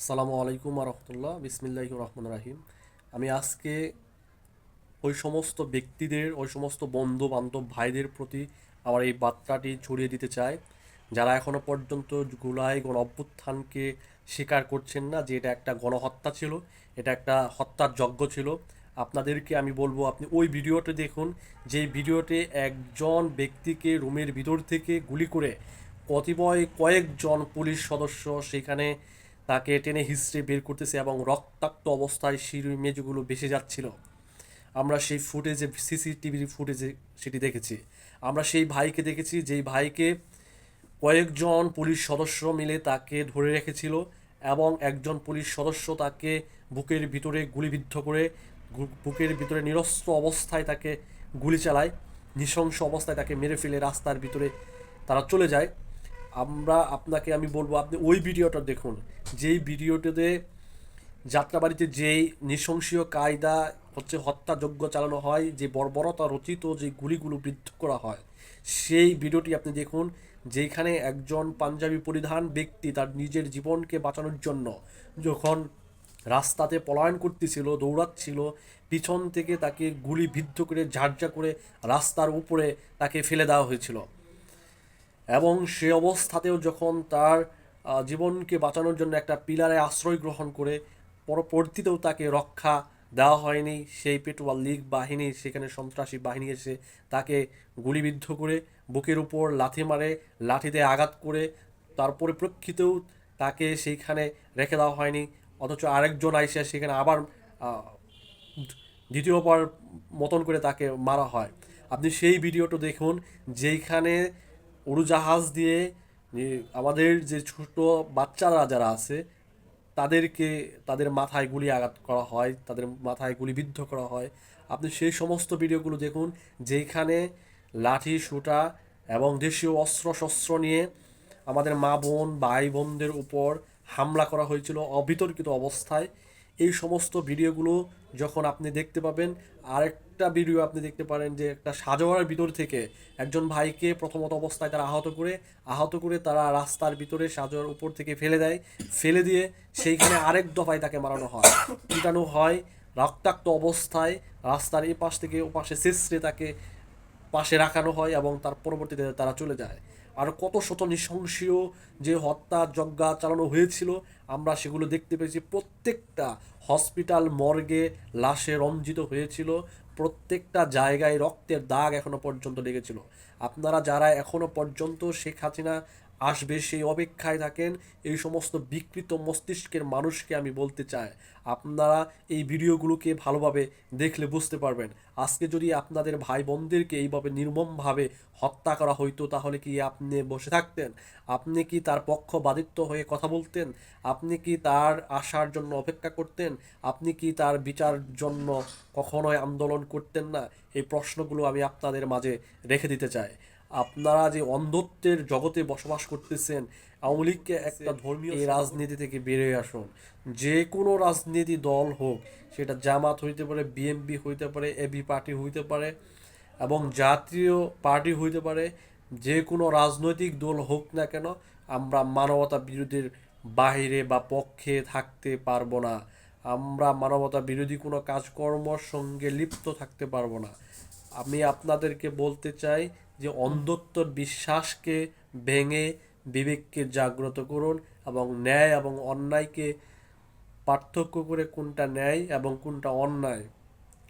আসসালামু আলাইকুম রহমতুল্লাহ। বিসমিল্লাহ রহমান রাহিম। আমি আজকে ওই সমস্ত ব্যক্তিদের, ওই সমস্ত বন্ধু বান্ধব ভাইদের প্রতি আমার এই বার্তাটি ছড়িয়ে দিতে চাই। যারা এখনও পর্যন্ত গুলাই গণ অভ্যুত্থানকে স্বীকার করছেন না যে এটা একটা গণহত্যা ছিল, এটা একটা হত্যার যজ্ঞ ছিল, আপনাদেরকে আমি বলব আপনি ওই ভিডিওটি দেখুন যেই ভিডিওতে একজন ব্যক্তিকে রুমের ভিতর থেকে গুলি করে কতিপয় কয়েকজন পুলিশ সদস্য সেখানে তাকে টেনে হিস্ট্রে বের করতেছে এবং রক্তাক্ত অবস্থায় সিঁড়ি মেঝেগুলো ভেসে যাচ্ছিল। আমরা সেই ফুটেজে সিসিটিভির ফুটেজে সেটি দেখেছি। আমরা সেই ভাইকে দেখেছি, যেই ভাইকে কয়েকজন পুলিশ সদস্য মিলে তাকে ধরে রেখেছিল এবং একজন পুলিশ সদস্য তাকে বুকের ভিতরে গুলিবিদ্ধ করে বুকের ভিতরে নিরস্ত্র অবস্থায় তাকে গুলি চালায়, নৃশংস অবস্থায় তাকে মেরে ফেলে রাস্তার ভিতরে তারা চলে যায়। আমরা আপনাকে আমি বলব, আপনি ওই ভিডিওটা দেখুন। যেই ভিডিওটাতে যাত্রাবাড়িতে যেই নৃশংসীয় কায়দা হচ্ছে হত্যাযজ্ঞ চালানো হয়, যে বর্বরতা রচিত যে গুলিগুলো বৃদ্ধ করা হয়, সেই ভিডিওটি আপনি দেখুন, যেখানে একজন পাঞ্জাবি পরিধান ব্যক্তি তার নিজের জীবনকে বাঁচানোর জন্য যখন রাস্তাতে পলায়ন করতেছিল, দৌড়াচ্ছিল, পিছন থেকে তাকে গুলি বিদ্ধ করে, ঝাড়ঝা করে রাস্তার উপরে তাকে ফেলে দেওয়া হয়েছিল। এবং সে অবস্থাতেও যখন তার জীবনকে বাঁচানোর জন্য একটা পিলারে আশ্রয় গ্রহণ করে, পরবর্তীতেও তাকে রক্ষা দেওয়া হয়নি, সেই পেটুয়াল লীগ বাহিনী, সেখানে সন্ত্রাসী বাহিনী এসে তাকে গুলিবিদ্ধ করে, বুকের উপর লাথি মারে, লাঠিতে আঘাত করে তার পরিপ্রেক্ষিতেও তাকে সেইখানে রেখে দেওয়া হয়নি, অথচ আরেকজন আইসা সেখানে আবার দ্বিতীয়বার মতন করে তাকে মারা হয়। আপনি সেই ভিডিওটা দেখুন, যেইখানে উড়োজাহাজ দিয়ে আমাদের যে ছোট বাচ্চারা যারা আছে, তাদেরকে, তাদের মাথায় গুলি আঘাত করা হয়, তাদের মাথায় গুলিবিদ্ধ করা হয়। আপনি সেই সমস্ত ভিডিওগুলো দেখুন, যেখানে লাঠি সুটা এবং দেশীয় অস্ত্র শস্ত্র নিয়ে আমাদের মা বোন, ভাই বোনদের উপর হামলা করা হয়েছিল অবিতর্কিত অবস্থায়। এই সমস্ত ভিডিওগুলো যখন আপনি দেখতে পাবেন, আরেকটা ভিডিও আপনি দেখতে পারেন যে একটা সাজোয়ার ভিতর থেকে একজন ভাইকে প্রথমত অবস্থায় তারা আহত করে আহত করে তারা রাস্তার ভিতরে সাজোয়ার উপর থেকে ফেলে দেয়। ফেলে দিয়ে সেইখানে আরেক দফায় তাকে মারানো হয়। পিটানো হয় রক্তাক্ত অবস্থায়। রাস্তার এই পাশ থেকে ও পাশে শেষরে তাকে পাশে রাখানো হয় এবং তার পরবর্তীতে তারা চলে যায়। আর কত শত নৃশংসীয় যে হত্যা যজ্ঞা চালানো হয়েছিল, আমরা সেগুলো দেখতে পেয়েছি। প্রত্যেকটা হসপিটাল মর্গে লাশে রঞ্জিত হয়েছিল। প্রত্যেকটা জায়গায় রক্তের দাগ এখনও পর্যন্ত লেগেছিল। আপনারা যারা এখনও পর্যন্ত শেখ হাসিনা আসবে সেই অপেক্ষায় থাকেন এই সমস্ত বিকৃত মস্তিষ্কের মানুষকে আমি বলতে চাই। আপনারা এই ভিডিওগুলোকে ভালোভাবে দেখলে বুঝতে পারবেন। আজকে যদি আপনাদের ভাই বোনদেরকে এইভাবে নির্মমভাবে হত্যা করা হইতো, তাহলে কি আপনি বসে থাকতেন? আপনি কি তার পক্ষবাদিত্ব হয়ে কথা বলতেন? আপনি কি তার আসার জন্য অপেক্ষা করতেন? আপনি কি তার বিচার জন্য কখনোই আন্দোলন করতেন না? এই প্রশ্নগুলো আমি আপনাদের মাঝে রেখে দিতে চাই। আপনারা যে অন্ধত্বের জগতে বসবাস করতেছেন আওয়ামী লীগকে একটা ধর্মীয় এই রাজনীতি থেকে বেরিয়ে আসুন। যে কোনো রাজনীতি দল হোক সেটা জামাত হইতে পারে বিএমপি হইতে পারে এবি পার্টি হইতে পারে এবং জাতীয় পার্টি হইতে পারে যে কোনো রাজনৈতিক দল হোক না কেন আমরা মানবতা বিরোধীর বাইরে বা পক্ষে থাকতে পারব না। আমরা মানবতা বিরোধী কোনো কাজকর্মর সঙ্গে লিপ্ত থাকতে পারব না। আমি আপনাদেরকে বলতে চাই যে অন্ধত্ব বিশ্বাসকে ভেঙে বিবেককে জাগ্রত করুন এবং ন্যায় এবং অন্যায়কে পার্থক্য করে কোনটা ন্যায় এবং কোনটা অন্যায়,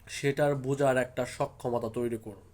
সেটার বোঝার একটা সক্ষমতা তৈরি করুন।